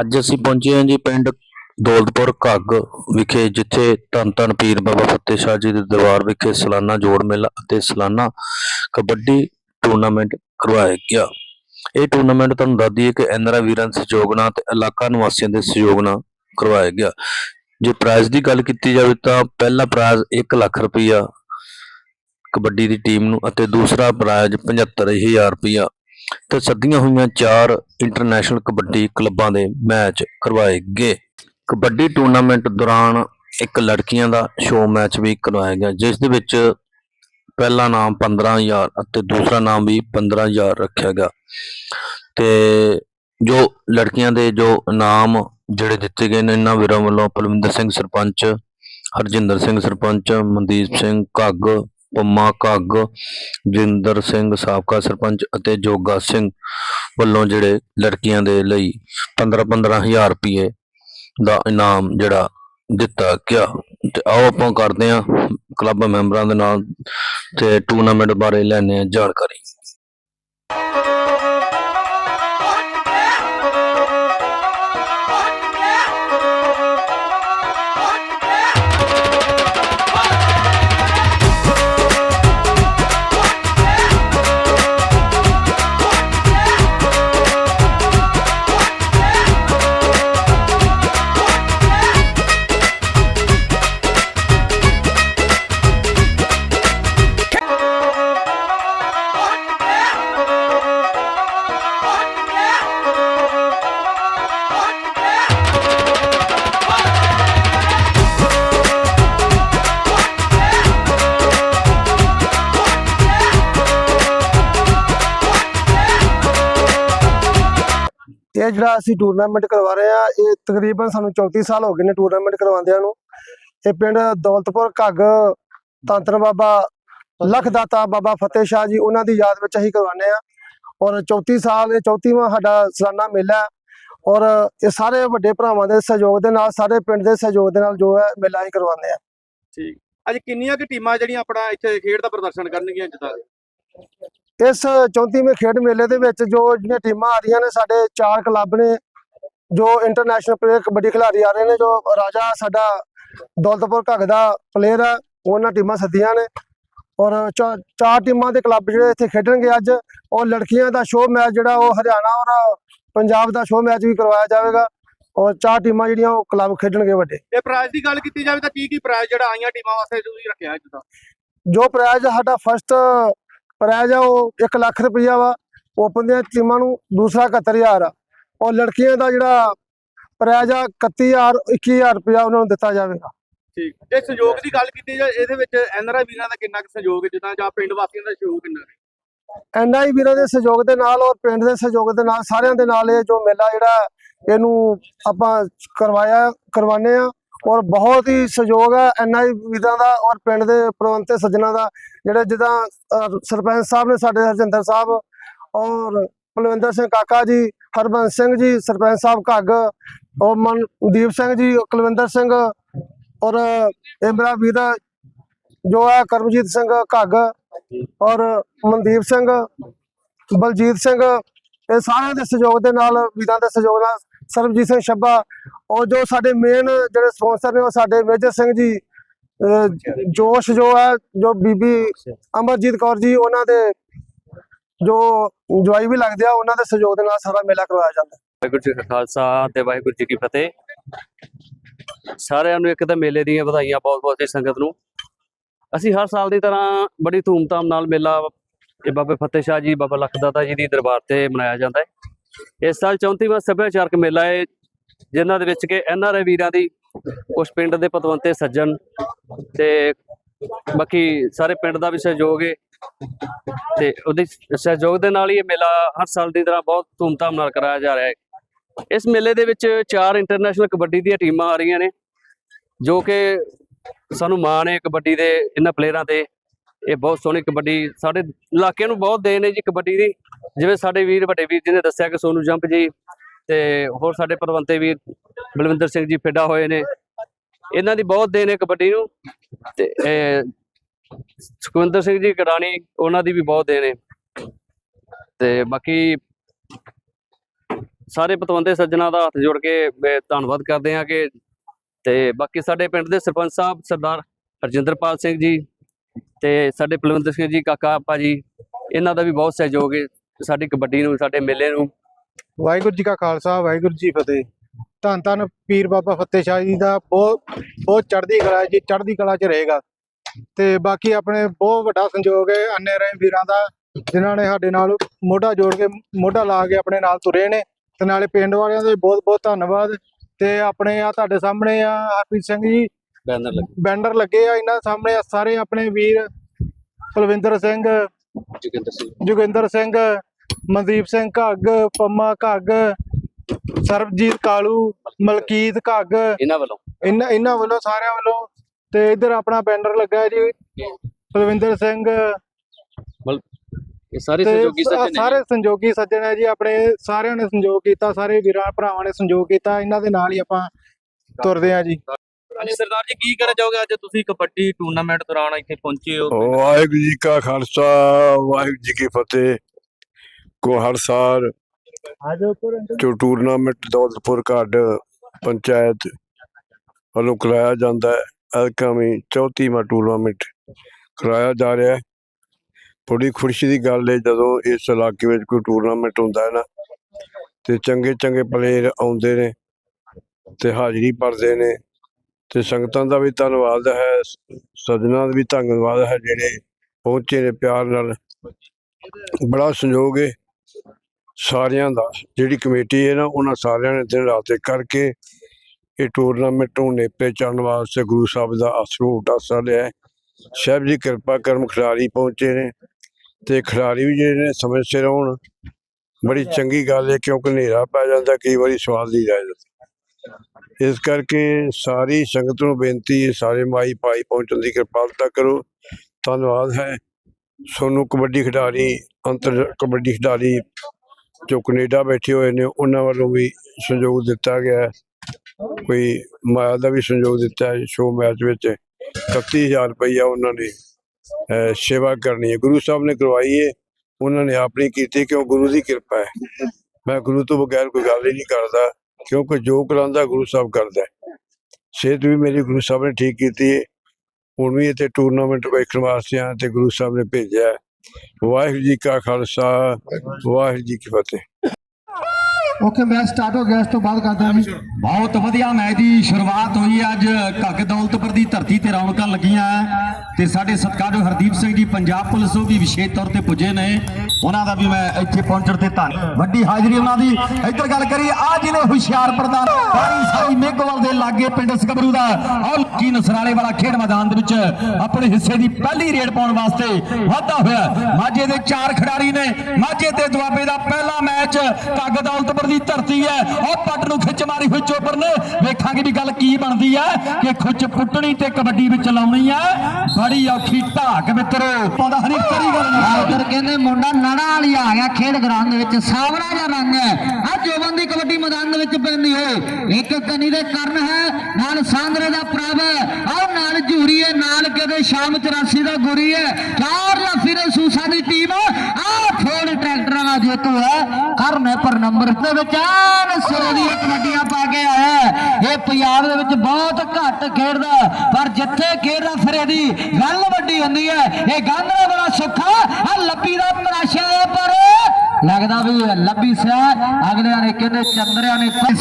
ਅੱਜ ਅਸੀਂ ਪਹੁੰਚੇ ਹਾਂ ਜੀ ਪਿੰਡ ਦੌਲਤਪੁਰ ਘੱਗ ਵਿਖੇ, ਜਿੱਥੇ ਧੰਨ ਧੰਨ ਪੀਰ ਬਾਬਾ ਫਤਿਹ ਸ਼ਾਹ ਜੀ ਦੇ ਦਰਬਾਰ ਵਿਖੇ ਸਾਲਾਨਾ ਜੋੜ ਮੇਲਾ ਅਤੇ ਸਾਲਾਨਾ ਕਬੱਡੀ ਟੂਰਨਾਮੈਂਟ ਕਰਵਾਇਆ ਗਿਆ। ਇਹ ਟੂਰਨਾਮੈਂਟ ਤੁਹਾਨੂੰ ਦੱਸ ਦਈਏ ਕਿ ਐਨਆਰਆਈ ਵੀਰਾਂ ਦੇ ਸਹਿਯੋਗ ਨਾਲ ਤੇ ਇਲਾਕਾ ਨਿਵਾਸੀਆਂ ਦੇ ਸਹਿਯੋਗ ਨਾਲ ਕਰਵਾਇਆ ਗਿਆ। ਜੇ ਪ੍ਰਾਈਜ਼ ਦੀ ਗੱਲ ਕੀਤੀ ਜਾਵੇ ਤਾਂ ਪਹਿਲਾ ਪ੍ਰਾਈਜ਼ 1 ਲੱਖ ਰੁਪਈਆ ਕਬੱਡੀ ਦੀ ਟੀਮ ਨੂੰ ਅਤੇ ਦੂਸਰਾ ਪ੍ਰਾਈਜ਼ 75000 ਰੁਪਈਆ ਤੇ ਸੱਦੀਆਂ ਹੋਈਆਂ ਚਾਰ ਇੰਟਰਨੈਸ਼ਨਲ ਕਬੱਡੀ ਕਲੱਬਾਂ ਦੇ ਮੈਚ ਕਰਵਾਏ ਗਏ। ਕਬੱਡੀ ਟੂਰਨਾਮੈਂਟ ਦੌਰਾਨ ਇੱਕ ਲੜਕੀਆਂ ਦਾ ਸ਼ੋਅ ਮੈਚ ਵੀ ਕਰਵਾਇਆ ਗਿਆ, ਜਿਸ ਦੇ ਵਿੱਚ ਪਹਿਲਾ ਨਾਮ 15000 ਅਤੇ ਦੂਸਰਾ ਨਾਮ ਵੀ 15000 ਰੱਖਿਆ ਗਿਆ। ਤੇ ਜੋ ਲੜਕੀਆਂ ਦੇ ਜੋ ਇਨਾਮ ਜਿਹੜੇ ਦਿੱਤੇ ਗਏ ਨੇ, ਇਹਨਾਂ ਵੀਰਾਂ ਵੱਲੋਂ ਪਲਵਿੰਦਰ ਸਿੰਘ ਸਰਪੰਚ, ਹਰਜਿੰਦਰ ਸਿੰਘ ਸਰਪੰਚ, ਮਨਦੀਪ ਸਿੰਘ ਘੱਗ ਪੰਮਾ ਘੱਗ, ਜਿੰਦਰ ਸਿੰਘ, ਸਾਬਕਾ ਸਰਪੰਚ ਅਤੇ ਜੋਗਾ ਸਿੰਘ ਵੱਲੋਂ ਜਿਹੜੇ ਲੜਕੀਆਂ ਦੇ ਲਈ 15 15000 ਰੁਪਏ ਦਾ ਇਨਾਮ ਜਿਹੜਾ ਦਿੱਤਾ ਗਿਆ। ਤੇ ਆਓ ਆਪਾਂ ਕਰਦੇ ਹਾਂ ਕਲੱਬ ਮੈਂਬਰਾਂ ਦੇ ਨਾਲ ਤੇ ਟੂਰਨਾਮੈਂਟ ਬਾਰੇ ਲੈਣੇ ਆ ਜਾਣਕਾਰੀ। ਇਹ ਜਿਹੜਾ ਅਸੀਂ ਟੂਰਨਾਮੈਂਟ ਕਰਵਾ ਰਹੇ ਆ ਇਹ ਤਕਰੀਬਨ ਸਾਨੂੰ 34 ਸਾਲ ਹੋ ਗਏ ਨੇ ਟੂਰਨਾਮੈਂਟ ਕਰਵਾਉਂਦਿਆਂ ਨੂੰ। ਇਹ ਪਿੰਡ ਦੌਲਤਪੁਰ ਘੱਗ ਤੰਤਰ ਬਾਬਾ ਲਖ ਬਾਬਾ ਫਤਿਹ ਸ਼ਾਹ ਜੀ, ਉਹਨਾਂ ਦੀ ਯਾਦ ਵਿੱਚ ਅਸੀਂ ਕਰਵਾਉਂਦੇ ਆ ਔਰ 34 ਸਾਲ, ਇਹ 34ਵਾਂ ਸਾਡਾ ਸਾਲਾਨਾ ਮੇਲਾ ਹੈ। ਔਰ ਇਹ ਸਾਰੇ ਵੱਡੇ ਭਰਾਵਾਂ ਦੇ ਸਹਿਯੋਗ ਦੇ ਨਾਲ, ਸਾਰੇ ਪਿੰਡ ਦੇ ਸਹਿਯੋਗ ਦੇ ਨਾਲ ਜੋ ਹੈ, ਮੇਲਾ ਅਸੀਂ ਕਰਵਾਉਂਦੇ ਆ ਠੀਕ। ਅੱਜ ਕਿੰਨੀਆਂ ਕਿ ਟੀਮਾਂ ਜਿਹੜੀਆਂ ਆਪਣਾ ਇੱਥੇ ਖੇਡ ਦਾ ਪ੍ਰਦਰਸ਼ਨ ਕਰਨਗੀਆਂ ਜਿੱਦਾਂ ਇਸ 34ਵੇਂ ਖੇਡ ਮੇਲੇ ਦੇ ਵਿੱਚ ਜੋ ਜਿਹੜੀਆਂ ਟੀਮਾਂ ਆ ਰਹੀਆਂ ਨੇ ਸਾਡੇ ਚਾਰ ਕਲੱਬ ਨੇ ਜੋ ਇੰਟਰਨੈਸ਼ਨਲ ਪਲੇਅਰ ਕਬੱਡੀ ਖਿਡਾਰੀ ਆ ਰਹੇ ਨੇ ਜੋ ਰਾਜਾ ਸਾਡਾ ਦੌਲਤਪੁਰ ਘੱਗ ਦਾ ਪਲੇਅਰ ਹੈ ਉਹਨਾਂ ਟੀਮਾਂ ਸੱਦੀਆਂ ਨੇ। ਔਰ ਚਾਰ ਟੀਮਾਂ ਦੇ ਕਲੱਬ ਜਿਹੜੇ ਇੱਥੇ ਖੇਡਣਗੇ ਅੱਜ ਔਰ ਲੜਕੀਆਂ ਦਾ ਸ਼ੋਅ ਮੈਚ ਜਿਹੜਾ ਉਹ ਹਰਿਆਣਾ ਔਰ ਪੰਜਾਬ ਦਾ ਸ਼ੋਅ ਮੈਚ ਵੀ ਕਰਵਾਇਆ ਜਾਵੇਗਾ। ਔਰ ਚਾਰ ਟੀਮਾਂ ਜਿਹੜੀਆਂ ਉਹ ਕਲੱਬ ਖੇਡਣਗੇ ਵੱਡੇ। ਇਹ ਪ੍ਰਾਈਜ਼ ਦੀ ਗੱਲ ਕੀਤੀ ਜਾਵੇ ਤਾਂ ਕੀ ਕੀ ਪ੍ਰਾਈਜ਼ ਜਿਹੜਾ ਆਈਆਂ ਟੀਮਾਂ ਵਾਸਤੇ ਤੁਸੀਂ ਰੱਖਿਆ ਜਿੱਦਾਂ ਜੋ ਪ੍ਰਾਈਜ਼ ਸਾਡਾ ਫਸਟ ਪ੍ਰਾਈਜ਼ ਆ ਉਹ 1 ਲੱਖ ਰੁਪਈਆ ਵਾ ਓਪਨ ਦੀਆਂ ਟੀਮਾਂ ਨੂੰ ਦੂਸਰਾ 71000 ਆ। ਔਰ ਲੜਕੀਆਂ ਦਾ ਜਿਹੜਾ ਪ੍ਰਾਈਜ਼ ਆ 31000 21000 ਰੁਪਈਆ ਉਹਨਾਂ ਨੂੰ ਦਿੱਤਾ ਜਾਵੇਗਾ। ਠੀਕ। ਜੇ ਸਹਿਯੋਗ ਦੀ ਗੱਲ ਕੀਤੀ ਜਾਵੇ ਇਹਦੇ ਵਿੱਚ ਐਨਆਰਆਈ ਵੀਰਾਂ ਦਾ ਕਿੰਨਾ ਕੁ ਸਹਿਯੋਗ ਹੈ ਜਿੱਦਾਂ ਜਾਂ ਪਿੰਡ ਵਾਸੀਆਂ ਦਾ ਸਹਿਯੋਗ ਕਿੰਨਾ ਹੈ? ਐਨਆਈ ਵੀਰਾਂ ਦੇ ਸਹਿਯੋਗ ਦੇ ਨਾਲ ਔਰ ਪਿੰਡ ਦੇ ਸਹਿਯੋਗ ਦੇ ਨਾਲ ਸਾਰਿਆਂ ਦੇ ਨਾਲ ਇਹ ਜੋ ਮੇਲਾ ਜਿਹੜਾ ਇਹਨੂੰ ਆਪਾਂ ਕਰਵਾਇਆ ਕਰਵਾਨੇ ਆ ਔਰ ਬਹੁਤ ਹੀ ਸਹਿਯੋਗ ਹੈ ਐਨਆਈ ਵੀਰਾਂ ਦਾ ਔਰ ਪਿੰਡ ਦੇ ਪ੍ਰਬੰਧਕ ਸੱਜਣਾ ਦਾ, ਜਿਹੜੇ ਜਿੱਦਾਂ ਸਰਪੰਚ ਸਾਹਿਬ ਨੇ ਸਾਡੇ ਹਰਜਿੰਦਰ ਸਾਹਿਬ ਔਰ ਪਲਵਿੰਦਰ ਸਿੰਘ ਕਾਕਾ ਜੀ, ਹਰਬੰਸ ਸਿੰਘ ਜੀ, ਸਰਪੰਚ ਸਾਹਿਬ ਘੱਗ ਔਰ ਮਨਦੀਪ ਸਿੰਘ ਜੀ ਕੁਲਵਿੰਦਰ ਸਿੰਘ ਔਰ ਇਹ ਮੇਰਾ ਵੀਰ ਜੋ ਹੈ ਕਰਮਜੀਤ ਸਿੰਘ ਘੱਗ ਔਰ ਮਨਦੀਪ ਸਿੰਘ, ਬਲਜੀਤ ਸਿੰਘ, ਇਹ ਸਾਰਿਆਂ ਦੇ ਸਹਿਯੋਗ ਦੇ ਨਾਲ, ਵੀਰਾਂ ਦੇ ਸਹਿਯੋਗ ਨਾਲ ਸਰਬਜੀਤ ਸਿੰਘ ਛੱਬਾ ਔਰ ਜੋ ਸਾਡੇ ਮੇਨ ਜਿਹੜੇ ਸਪਾਂਸਰ ਨੇ ਉਹ ਸਾਡੇ ਮੇਜਰ ਸਿੰਘ ਜੀ ਜੋਸ਼ ਜੋ ਹੈ, ਜੋ ਬੀਬੀ ਅਮਰਜੀਤ ਕੌਰ ਜੀ, ਉਹਨਾਂ ਦੇ ਜੋ ਜਵਾਈ ਵੀ ਲੱਗਦੇ ਆ, ਉਹਨਾਂ ਦੇ ਸਹਿਯੋਗ ਦੇ ਨਾਲ ਸਾਰਾ ਮੇਲਾ ਕਰਵਾਇਆ ਜਾਂਦਾ। ਵਾਹਿਗੁਰੂ ਜੀ ਕਾ ਖਾਲਸਾ ਤੇ ਵਾਹਿਗੁਰੂ ਜੀ ਕੀ ਫਤਿਹ। ਸਾਰਿਆਂ ਨੂੰ ਇੱਕ ਤਾਂ ਮੇਲੇ ਦੀਆਂ ਵਧਾਈਆਂ, ਬਹੁਤ-ਬਹੁਤ ਜੀ ਸੰਗਤ ਨੂੰ। ਅਸੀਂ ਹਰ ਸਾਲ ਦੀ ਤਰ੍ਹਾਂ ਬੜੀ ਧੂਮਧਾਮ ਨਾਲ ਮੇਲਾ ਇਹ ਬਾਬੇ ਫਤਿਹ ਸ਼ਾਹ ਜੀ, ਬਾਬਾ ਲਖਦਾਤਾ ਜੀ ਦੀ ਦਰਬਾਰ ਤੇ ਮਨਾਇਆ ਜਾਂਦਾ ਹੈ। ਇਸ ਸਾਲ 34ਵਾਂ ਸੱਭਿਆਚਾਰਕ ਮੇਲਾ ਹੈ, ਜਿਨ੍ਹਾਂ ਦੇ ਵਿੱਚ ਕਿ ਐਨ ਆਰ ਐਨਆਰਆਈ ਵੀਰਾਂ ਦੀ, ਉਸ ਪਿੰਡ ਦੇ ਪਤਵੰਤੇ ਸੱਜਣ ਤੇ ਬਾਕੀ ਸਾਰੇ ਪਿੰਡ ਦਾ ਵੀ ਸਹਿਯੋਗ ਹੈ ਤੇ ਉਹਦੇ ਸਹਿਯੋਗ ਦੇ ਨਾਲ ਹੀ ਇਹ ਮੇਲਾ ਹਰ ਸਾਲ ਦੀ ਤਰ੍ਹਾਂ ਬਹੁਤ ਧੂਮਧਾਮ ਨਾਲ ਕਰਾਇਆ ਜਾ ਰਿਹਾ ਹੈ। ਇਸ ਮੇਲੇ ਦੇ ਵਿੱਚ ਚਾਰ ਇੰਟਰਨੈਸ਼ਨਲ ਕਬੱਡੀ ਦੀਆਂ ਟੀਮਾਂ ਆ ਰਹੀਆਂ ਨੇ, ਜੋ ਕਿ ਸਾਨੂੰ ਮਾਣ ਹੈ ਕਬੱਡੀ ਦੇ ਇਹਨਾਂ ਪਲੇਅਰਾਂ ਤੇ। ਇਹ ਬਹੁਤ ਸੋਹਣੀ ਕਬੱਡੀ ਸਾਡੇ ਇਲਾਕੇ ਨੂੰ ਬਹੁਤ ਦੇਣ ਹੈ ਜੀ ਕਬੱਡੀ ਦੀ। ਜਿਵੇਂ ਸਾਡੇ ਵੀਰ, ਵੱਡੇ ਵੀਰ ਜੀ ਨੇ ਦੱਸਿਆ ਕਿ ਸੋਨੂ ਜੰਪ ਜੀ ਤੇ ਹੋਰ ਸਾਡੇ ਪਰਵੰਤੇ ਵੀਰ ਬਲਵਿੰਦਰ ਸਿੰਘ ਜੀ ਫੇਡਾ ਹੋਏ ਨੇ। ਇਹਨਾਂ ਦੀ ਬਹੁਤ ਦੇਣ ਹੈ ਕਬੱਡੀ ਨੂੰ ਤੇ ਸੁਖਵਿੰਦਰ ਸਿੰਘ ਜੀ ਕਰਾਣੀ ਉਹਨਾਂ ਦੀ ਵੀ ਬਹੁਤ ਦੇਣ ਹੈ ਤੇ ਬਾਕੀ ਸਾਰੇ ਪਤਵੰਤੇ ਸੱਜਣਾ ਦਾ ਹੱਥ ਜੋੜ ਕੇ ਧੰਨਵਾਦ ਕਰਦੇ ਹਾਂ ਕਿ ਤੇ ਬਾਕੀ ਸਾਡੇ ਪਿੰਡ ਦੇ ਸਰਪੰਚ ਸਾਹਿਬ ਸਰਦਾਰ ਹਰਜਿੰਦਰਪਾਲ ਸਿੰਘ ਜੀ ਤੇ ਸਾਡੇ ਪਲਵਿੰਦਰ ਸਿੰਘ ਜੀ, ਕਾਕਾ ਭਾਜੀ ਇਹਨਾਂ ਦਾ ਵੀ ਬਹੁਤ ਸਹਿਯੋਗ ਹੈ ਸਾਡੀ ਕਬੱਡੀ ਨੂੰ, ਸਾਡੇ ਮੇਲੇ ਨੂੰ। ਵਾਹਿਗੁਰੂ ਜੀ ਕਾ ਖਾਲਸਾ, ਵਾਹਿਗੁਰੂ ਜੀ ਫਤਿਹ। ਧੰਨ ਧੰਨ ਪੀਰ ਬਾਬਾ ਫਤਿਹ ਸ਼ਾਹ ਜੀ ਦਾ ਬਹੁਤ ਬਹੁਤ ਚੜ੍ਹਦੀ ਕਲਾ ਜੀ, ਚੜ੍ਹਦੀ ਕਲਾ 'ਚ ਰਹੇਗਾ। ਤੇ ਬਾਕੀ ਆਪਣੇ ਬਹੁਤ ਵੱਡਾ ਸੰਯੋਗ ਹੈ, ਅੰਨੇ ਰਹੇ ਵੀਰਾਂ ਦਾ, ਜਿਨ੍ਹਾਂ ਨੇ ਸਾਡੇ ਨਾਲ ਮੋਢਾ ਜੋੜ ਕੇ, ਮੋਢਾ ਲਾ ਕੇ ਆਪਣੇ ਨਾਲ ਤੁਰੇ ਨੇ। ਤੇ ਨਾਲੇ ਪਿੰਡ ਵਾਲਿਆਂ ਦਾ ਬਹੁਤ ਬਹੁਤ ਧੰਨਵਾਦ। ਤੇ ਆਪਣੇ ਆ, ਤੁਹਾਡੇ ਸਾਹਮਣੇ ਆ ਹਰਪ੍ਰੀਤ ਸਿੰਘ ਜੀ ਬੈਨਰ ਲੱਗੇ। ਬੈਨਰ ਲੱਗੇ ਆ ਇਹਨਾਂ ਸਾਹਮਣੇ ਸਾਰੇ ਆਪਣੇ ਵੀਰ ਕੁਲਵਿੰਦਰ ਸਿੰਘ ਜੋਗਿੰਦਰ ਸਿੰਘ। ਜੋਗਿੰਦਰ ਸਿੰਘ ਮਨਦੀਪ ਸਿੰਘ ਘੱਗ ਪੰਮਾ ਘੱਗ ਸਰਬਜੀਤ ਕਾਲੂ ਮਲਕੀਤ ਘੱਗ। ਇਹਨਾਂ ਵੱਲੋਂ। ਇਹਨਾਂ ਇਹਨਾਂ ਵੱਲੋਂ ਸਾਰਿਆਂ ਵੱਲੋਂ ਤੇ ਇੱਧਰ ਆਪਣਾ ਬੈਨਰ ਲੱਗਾ ਹੈ ਜੀ ਕੁਲਵਿੰਦਰ ਸਿੰਘ। ਇਹ ਸਾਰੇ ਤੇ ਸਹਿਯੋਗੀ ਸ- ਸੱਜਣ ਨੇ ਸਾਰੇ ਸੰਯੋਗੀ ਸੱਜਣ ਹੈ ਜੀ ਆਪਣੇ ਸਾਰਿਆਂ ਨੇ ਸੰਯੋਗ ਕੀਤਾ ਸਾਰੇ ਵੀਰਾਂ ਭਰਾਵਾਂ ਨੇ ਸੰਯੋਗ ਕੀਤਾ ਇਹਨਾਂ ਦੇ ਨਾਲ ਹੀ ਆਪਾਂ ਤੁਰਦੇ ਆ ਜੀ। ਹਾਂਜੀ ਸਰਦਾਰ ਜੀ, ਕੀ ਕਹਿਣਾ ਚਾਹੋਗੇ ਅੱਜ? ਤੁਸੀਂ ਕਬੱਡੀ ਟੂਰਨਾਮੈਂਟ ਦੌਰਾਨ ਇੱਥੇ ਪਹੁੰਚੇ ਹੋ। ਵਾਹਿਗੁਰੂ ਜੀ ਕਾ ਖਾਲਸਾ, ਵਾਹਿਗੁਰੂ ਜੀ ਕੀ ਫਤਿਹ। ਕੋ ਹਰ ਸਾਲ ਜੋ ਟੂਰਨਾਮੈਂਟ ਦੌਲਤਪੁਰ ਘਾਟ ਪੰਚਾਇਤ ਵੱਲੋਂ ਕਰਾਇਆ ਜਾਂਦਾ ਹੈ ਐਲਕਮੀ 34ਵਾਂ ਟੂਰਨਾਮੈਂਟ ਕਰਾਇਆ ਜਾ ਰਿਹਾ ਹੈ। ਬੜੀ ਖੁਸ਼ੀ ਦੀ ਗੱਲ ਹੈ, ਜਦੋਂ ਇਸ ਇਲਾਕੇ ਵਿੱਚ ਕੋਈ ਟੂਰਨਾਮੈਂਟ ਹੁੰਦਾ ਹੈ ਨਾ, ਤੇ ਚੰਗੇ ਚੰਗੇ ਪਲੇਅਰ ਆਉਂਦੇ ਨੇ ਤੇ ਹਾਜ਼ਰੀ ਭਰਦੇ ਨੇ। ਤੇ ਸੰਗਤਾਂ ਦਾ ਵੀ ਧੰਨਵਾਦ ਹੈ, ਸੱਜਣਾ ਦਾ ਵੀ ਧੰਨਵਾਦ ਹੈ ਜਿਹੜੇ ਪਹੁੰਚੇ ਨੇ ਪਿਆਰ ਨਾਲ। ਬੜਾ ਸੰਯੋਗ ਹੈ ਸਾਰਿਆਂ ਦਾ, ਜਿਹੜੀ ਕਮੇਟੀ ਹੈ ਨਾ, ਉਹਨਾਂ ਸਾਰਿਆਂ ਨੇ ਦਿਨ ਰਾਤ ਇੱਕ ਕਰਕੇ ਇਹ ਟੂਰਨਾਮੈਂਟ ਨੂੰ ਨੇਪੇ ਚੜਨ ਵਾਸਤੇ ਗੁਰੂ ਸਾਹਿਬ ਦਾ ਅਸਰੂ ਉਟਾਸਾ ਲਿਆ ਸਾਹਿਬ ਜੀ ਕਿਰਪਾ ਕਰਮ ਖਿਡਾਰੀ ਪਹੁੰਚੇ ਨੇ ਤੇ ਖਿਡਾਰੀ ਵੀ ਜਿਹੜੇ ਨੇ ਸਮੇਂ ਸਿਰ ਆਉਣ। ਬੜੀ ਚੰਗੀ ਗੱਲ ਹੈ ਕਿਉਂਕਿ ਹਨੇਰਾ ਪੈ ਜਾਂਦਾ, ਕਈ ਵਾਰੀ ਸਵਾਦ ਨਹੀਂ ਰਹਿ ਜਾਂਦਾ। ਇਸ ਕਰਕੇ ਸਾਰੀ ਸੰਗਤ ਨੂੰ ਬੇਨਤੀ ਹੈ ਸਾਰੇ ਮਾਈ ਭਾਈ ਪਹੁੰਚਣ ਦੀ ਕਿਰਪਾਲਤਾ ਕਰੋ। ਧੰਨਵਾਦ ਹੈ। ਸੋਨੂੰ ਕਬੱਡੀ ਖਿਡਾਰੀ ਅੰਤਰ ਕਬੱਡੀ ਖਿਡਾਰੀ ਜੋ ਕੈਨੇਡਾ ਬੈਠੇ ਹੋਏ ਨੇ ਉਹਨਾਂ ਵੱਲੋਂ ਵੀ ਸਹਿਯੋਗ ਦਿੱਤਾ ਗਿਆ ਕੋਈ ਮਾਇਆ ਦਾ ਵੀ ਸਹਿਯੋਗ ਦਿੱਤਾ ਹੈ ਸ਼ੋ ਮੈਚ ਵਿੱਚ। 31000 ਰੁਪਇਆ ਉਹਨਾਂ ਨੇ ਅਹ, ਸੇਵਾ ਕਰਨੀ ਹੈ। ਗੁਰੂ ਸਾਹਿਬ ਨੇ ਕਰਵਾਈ ਹੈ ਉਹਨਾਂ ਨੇ ਆਪਣੀ ਕੀਤੀ ਕਿਉਂ? ਗੁਰੂ ਦੀ ਕਿਰਪਾ ਹੈ। ਮੈਂ ਗੁਰੂ ਤੋਂ ਬਗੈਰ ਕੋਈ ਗੱਲ ਹੀ ਨਹੀਂ ਕਰਦਾ। ਕਿਉਂਕਿ ਜੋ ਕਰਾਂਦਾ ਗੁਰੂ ਸਾਹਿਬ ਕਰਦਾ ਸਿਹਤ ਵੀ ਮੇਰੀ ਗੁਰੂ ਸਾਹਿਬ ਨੇ ਠੀਕ ਕੀਤੀ ਹੈ ਹੁਣ ਵੀ ਇੱਥੇ ਟੂਰਨਾਮੈਂਟ ਵੇਖਣ ਵਾਸਤੇ ਆ ਤੇ ਗੁਰੂ ਸਾਹਿਬ ਨੇ ਭੇਜਿਆ ਵਾਹਿਗੁਰੂ ਜੀ ਕਾ ਖਾਲਸਾ, ਵਾਹਿਗੁਰੂ ਜੀ ਕੀ ਫਤਿਹ। ਓਕੇ ਮੈਚ ਸਟਾਰਟ ਹੋ ਗਿਆ, ਇਸ ਤੋਂ ਬਾਅਦ ਕਰਦਾ ਜੀ ਬਹੁਤ ਵਧੀਆ ਮੈਚ ਦੀ ਸ਼ੁਰੂਆਤ ਹੋਈ ਅੱਜ। ਘੱਗ ਦੌਲਤਪੁਰ ਦੀ ਧਰਤੀ ਤੇ ਰੌਣਕਾਂ ਲੱਗੀਆਂ ਤੇ ਸਾਡੇ ਸਤਿਕਾਰਯੋਗ ਹਰਦੀਪ ਸਿੰਘ ਜੀ, ਪੰਜਾਬ ਪੁਲਿਸ ਉਹ ਵੀ ਵਿਸ਼ੇਸ਼ ਤੌਰ ਤੇ ਪੁੱਜੇ ਨੇ। ਉਹਨਾਂ ਦਾ ਵੀ ਮੈਂ ਇੱਥੇ ਪਹੁੰਚਣ ਤੇ ਧੰਨ ਵੱਡੀ ਹਾਜ਼ਰੀ ਉਹਨਾਂ ਦੀ। ਇੱਧਰ ਗੱਲ ਕਰੀ ਆ ਜ਼ਿਲ੍ਹੇ ਹੁਸ਼ਿਆਰਪੁਰ ਦਾ। ਬਾਰੀ ਸਾਈ ਮੇਘਵਾਲ ਦੇ ਲਾਗੇ ਪਿੰਡ ਸਕਬਰੂ ਦਾ। ਔਰ ਕੀ ਨਸਰਾਲੇ ਵਾਲਾ ਖੇਡ ਮੈਦਾਨ ਦੇ ਵਿੱਚ ਆਪਣੇ ਹਿੱਸੇ ਦੀ ਪਹਿਲੀ ਰੇਡ ਪਾਉਣ ਵਾਸਤੇ ਵਾਧਾ ਹੋਇਆ। ਮਾਝੇ ਦੇ ਚਾਰ ਖਿਡਾਰੀ ਨੇ। ਮਾਝੇ ਤੇ ਦੁਆਬੇ ਦਾ ਪਹਿਲਾ ਮੈਚ। ਕੱਗ ਦੌਲਤਪੁਰ ਦੀ ਧਰਤੀ ਹੈ। ਉਹ ਪੱਟ ਨੂੰ ਖਿੱਚ ਮਾਰੀ ਹੋਈ ਚੋਪਰ ਨੇ। ਵੇਖਾਂਗੇ ਵੀ ਗੱਲ ਕੀ ਬਣਦੀ ਹੈ ਕਿ ਖੁੱਚ ਪੁੱਟਣੀ ਤੇ ਕਬੱਡੀ ਵਿੱਚ ਲਾਉਣੀ ਹੈ। ਬੜੀ ਔਖੀ ਢਾਕ ਮਿੱਤਰੋ। ਪਾਉਂਦਾ ਹਰੀ ਕਰੀ ਗੱਲ ਨਹੀਂ ਕਹਿੰਦੇ ਮੁੰਡਾ ਨੜਾ ਵਾਲੀ ਆ ਗਿਆ, ਖੇਡ ਗਰਾਊਂਡ ਦੇ ਵਿੱਚ ਸਾਵਰਾ ਜਿਹਾ ਰੰਗ ਹੈ। ਆ ਜੋਬਨ ਦੀ ਕਬੱਡੀ ਮੈਦਾਨ ਦੇ ਵਿੱਚ ਪੈਂਦੀ ਹੋਏ ਇੱਕ ਕਨੀ ਦੇ ਕਰਨ ਹੈ, ਨਾਲ ਸਾਂਦਰੇ ਦਾ ਪ੍ਰਭ ਔਰ ਨਾਲ ਜੂਰੀ ਹੈ, ਨਾਲ ਕਹਿੰਦੇ ਸ਼ਾਮ 84 ਦਾ ਗੁਰੀ ਹੈ। ਚਾਰ ਲਾਫੀ ਦੇ ਸੂਸਾ ਦੀ ਟੀਮ, ਆ ਫੋੜ ਟਰੈਕਟਰਾਂ ਦਾ ਜੇਤੂ ਹੈ। ਕਰਨ ਪਰ ਨੰਬਰ ਦੇ ਵਿੱਚ ਆਨ ਸਿਰੇ ਦੀਆਂ ਕਬੱਡੀਆਂ ਪਾ ਕੇ ਆਇਆ ਇਹ ਪੰਜਾਬ ਦੇ ਵਿੱਚ ਬਹੁਤ ਘੱਟ ਖੇਡਦਾ, ਪਰ ਜਿੱਥੇ ਖੇਡਦਾ ਫਿਰ ਇਹਦੀ ਗੱਲ ਵੱਡੀ ਹੁੰਦੀ ਹੈ। ਇਹ ਗੰਦ ਬੜਾ ਸੁੱਖਾ ਆ। ਲੱਭੀ ਦਾ ਤਰਾਸ਼ਾ ਹੈ ਪਰ ਲੱਗਦਾ ਵੀ ਲੱਭੀ ਸਿਆ ਅਗਲਿਆਂ ਨੇ ਕਹਿੰਦੇ, ਚੰਦਰਿਆਂ ਨੇ ਸਿਰਾ